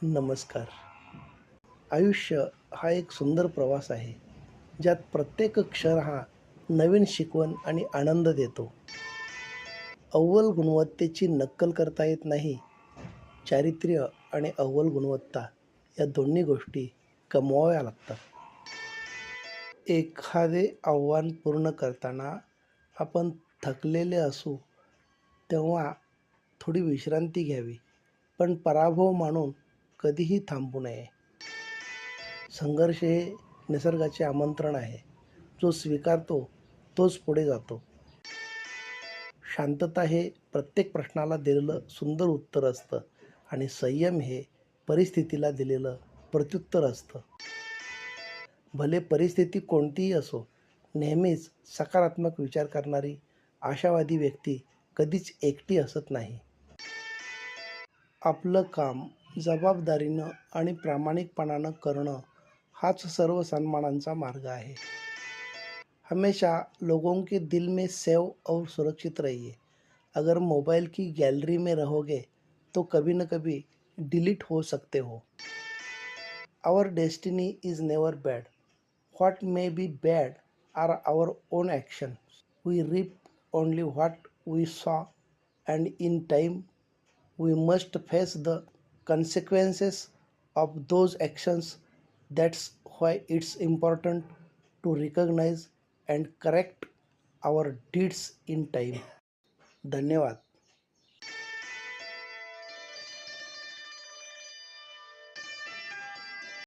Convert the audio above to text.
नमस्कार. आयुष्य हा एक सुंदर प्रवास आहे ज्यात प्रत्येक क्षण हा नवीन शिकवण आणि आनंद देतो. अव्वल गुणवत्तेची नक्कल करता येत नाही चारित्र्य आणि अव्वल गुणवत्ता या दोन्ही गोष्टी कमवाव्या लागतात. एखादे आव्हान पूर्ण करताना आपण थकलेले असू तेव्हा थोडी विश्रांती घ्यावी पण पराभव मानून कधीही थांबू नये. संघर्ष हे निसर्गाचे आमंत्रण आहे. जो स्वीकारतो तोच पुढे जातो. शांतता हे प्रत्येक प्रश्नाला दिलेलं सुंदर उत्तर असतं आणि संयम हे परिस्थितीला दिलेलं प्रत्युत्तर असतं. भले परिस्थिती कोणतीही असो नेहमीच सकारात्मक विचार करणारी आशावादी व्यक्ती कधीच एकटी असत नाही. आपलं काम जबाबदारीनं आणि प्रामाणिकपणानं करणं हाच सर्व सन्मानांचा मार्ग आहे. हमेशा लोगों के दिल में सेव और सुरक्षित रहिए. अगर मोबाइल की गैलरी में रहोगे तो कभी न कभी डिलीट हो सकते हो. Our destiny is never bad what may be bad are our own action we reap only what we sow and in time we must face the consequences of those actions. That's why it's important to recognize and correct our deeds in time. धन्यवाद